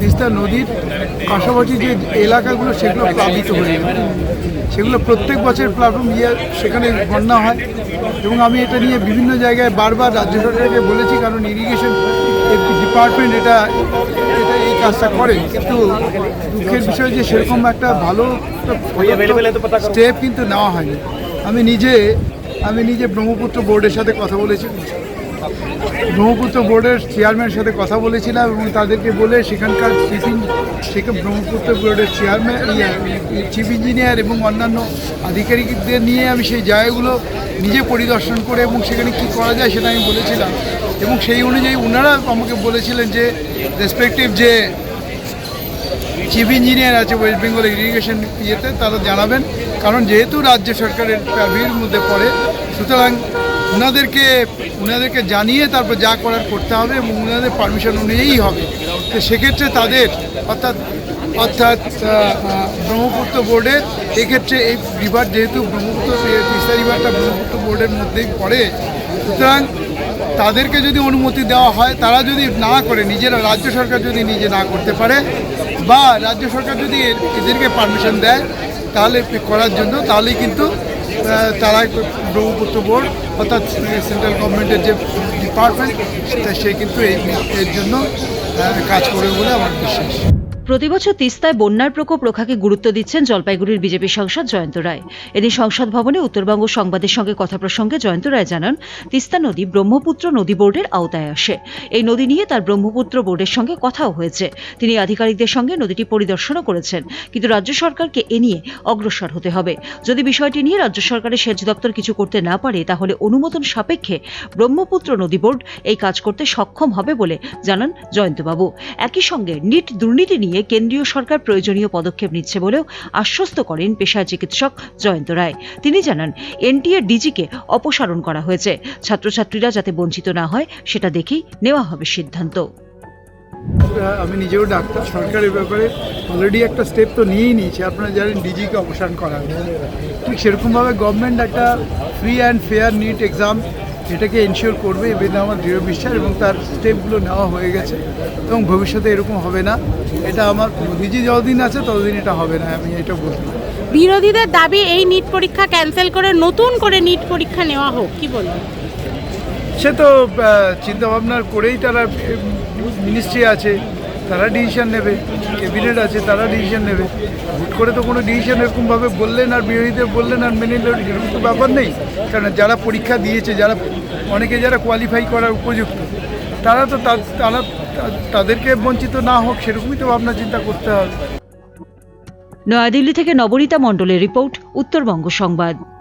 তিস্তা নদীর পাশাপাশি যে এলাকাগুলো, সেগুলো প্লাবিত হয়ে সেগুলো প্রত্যেক বছর প্লাবন ইয়ে সেখানে বন্যা হয় এবং আমি এটা নিয়ে বিভিন্ন জায়গায় বারবার রাজ্য সরকারকে বলেছি, কারণ ইরিগেশন ডিপার্টমেন্ট এটা এটা এই কাজটা করে। কিন্তু দুঃখের বিষয় যে সেরকম একটা ভালো স্টেপ কিন্তু নেওয়া হয়নি। আমি নিজে আমি নিজে ব্রহ্মপুত্র বোর্ডের সাথে কথা বলেছি। ব্রহ্মপুত্র বোর্ডের চেয়ারম্যানের সাথে কথা বলেছিলাম এবং তাদেরকে বলে সেখানকার চিফ সেখানে ব্রহ্মপুত্র বোর্ডের চেয়ারম্যান চিফ ইঞ্জিনিয়ার এবং অন্যান্য আধিকারিকদের নিয়ে আমি সেই জায়গাগুলো নিজে পরিদর্শন করে এবং সেখানে কি করা যায় সেটা আমি বলেছিলাম। এবং সেই অনুযায়ী ওনারা আমাকে বলেছিলেন যে রেসপেক্টিভ যে চিফ ইঞ্জিনিয়ার আছে ওয়েস্ট বেঙ্গল ইরিগেশন ইয়েতে, তারা জানাবেন। কারণ যেহেতু রাজ্য সরকারের প্যাভির মধ্যে পড়ে, সুতরাং ওনাদেরকে ওনাদেরকে জানিয়ে তারপর যা করার করতে হবে এবং ওনাদের পারমিশন অনুযায়ী হবে। তো সেক্ষেত্রে তাদের, অর্থাৎ অর্থাৎ ব্রহ্মপুত্র বোর্ডের এক্ষেত্রে এই রিভার যেহেতু ব্রহ্মপুত্র তিস্তা রিভারটা ব্রহ্মপুত্র বোর্ডের মধ্যেই পড়ে, সুতরাং তাদেরকে যদি অনুমতি দেওয়া হয়, তারা যদি না করে, নিজেরা রাজ্য সরকার যদি নিজে না করতে পারে বা রাজ্য সরকার যদি এদেরকে পারমিশন দেয়, তাহলে করার জন্য তাহলেই কিন্তু তারা ব্রহ্মপুত্র বোর্ড অর্থাৎ সেন্ট্রাল গভর্নমেন্টের যে ডিপার্টমেন্ট সে কিন্তু এর জন্য কাজ করবে বলে আমার বিশ্বাস। প্রতিবছর তিস্তায় বন্যার প্রকোপ রক্ষাকে গুরুত্ব দিচ্ছেন জলপাইগুড়ির বিজেপি সাংসদ জয়ন্ত রায়। এদিন সংসদ ভবনে উত্তরবঙ্গ সংবাদের সঙ্গে কথা প্রসঙ্গে জয়ন্ত রায় জানান, তিস্তা নদী ব্রহ্মপুত্র নদী বোর্ডের আওতায় আসে। এই নদী নিয়ে তার ব্রহ্মপুত্র বোর্ডের সঙ্গে কথাও হয়েছে। তিনি আধিকারিকদের সঙ্গে নদীটি পরিদর্শনও করেছেন, কিন্তু রাজ্য সরকারকে এ নিয়ে অগ্রসর হতে হবে। যদি বিষয়টি নিয়ে রাজ্য সরকারের সেচ দপ্তর কিছু করতে না পারে, তাহলে অনুমোদন সাপেক্ষে ব্রহ্মপুত্র নদী বোর্ড এই কাজ করতে সক্ষম হবে বলে জানান জয়ন্তবাবু। একই সঙ্গে নিট দুর্নীতি নিয়ে কেন্দ্রীয় সরকার প্রয়োজনীয় পদক্ষেপ নিচ্ছে বলেও আশ্বস্ত করেন পেশায় চিকিৎসক জয়ন্ত রায়। তিনি জানান এনটিএ ডিজিকে অপসারণ করা হয়েছে। ছাত্রছাত্রীরা যাতে বঞ্চিত না হয়, সেটা দেখেই নেওয়া হবে সিদ্ধান্ত। আমি নিজেও ডাক্তার, সরকারের ব্যাপারে অলরেডি একটা স্টেপ তো নিয়েই নিয়েছে। আপনারা জানেন ডিজিকে অপসারণ করা ঠিক সেরকমভাবে গভর্নমেন্ট একটা free and fair NEET exam এটাকে এনশিওর করবে এ বেদে আমার দৃঢ় বিশ্বাস এবং তার স্টেপগুলো নেওয়া হয়ে গেছে এবং ভবিষ্যতে এরকম হবে না। এটা আমার মোদিজি যতদিন আছে ততদিন এটা হবে না আমি এটা বলতে পারি বিরোধীদের দাবি এই নিট পরীক্ষা ক্যান্সেল করে নতুন করে নিট পরীক্ষা নেওয়া হোক কি বলবেন? সে তো চিন্তা ভাবনা করেই তারা মিনিস্ট্রি আছে। তারা ডিসিশন নেবে ক্যাবিনেট আছে, তারা ডিসিশন নেবে। হুট করে তো কোনো ডিসিশন এরকমভাবে বললেন আর বিরোধীদের বললেন আর মেনে এরকম তো ব্যাপার নেই। কারণ যারা পরীক্ষা দিয়েছে, যারা, অনেকে যারা কোয়ালিফাই করার উপযুক্ত, তারা তো তা- তারা তাদেরকে বঞ্চিত না হোক, সেরকমই তো ভাবনা চিন্তা করতে হবে। নয়াদিল্লি থেকে নবনীতা মণ্ডলের রিপোর্ট, উত্তরবঙ্গ সংবাদ।